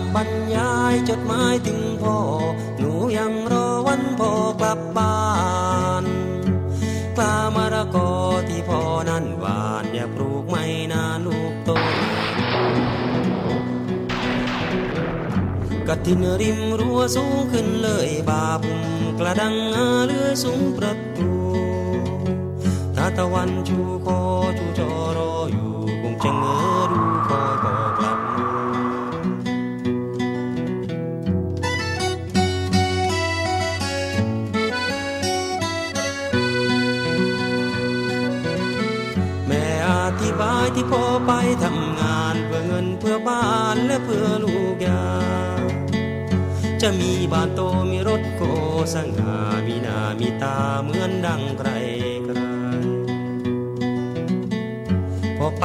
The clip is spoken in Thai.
ำบรรยายจดหมายถึงพ่อ หนูยังรอวันพ่อกลับบ้านกล้ามะรกอที่พ่อนั้นหวานอย่าปลูกไม่นานลูกโตกระทินริมรั้วสูงขึ้นเลยบาบุมกระดังอาเลือสูงประตูถ้าตะวันชูคอชูจอรออยู่คงจะเงอ ธิบายที่พ่อไปทำงานเพื่อเงินเพื่อบ้านและเพื่อลูกยา จะมีบ้านโตมีรถโกสง่ามีหน้ามีตาเหมือนดังใครใครพอไป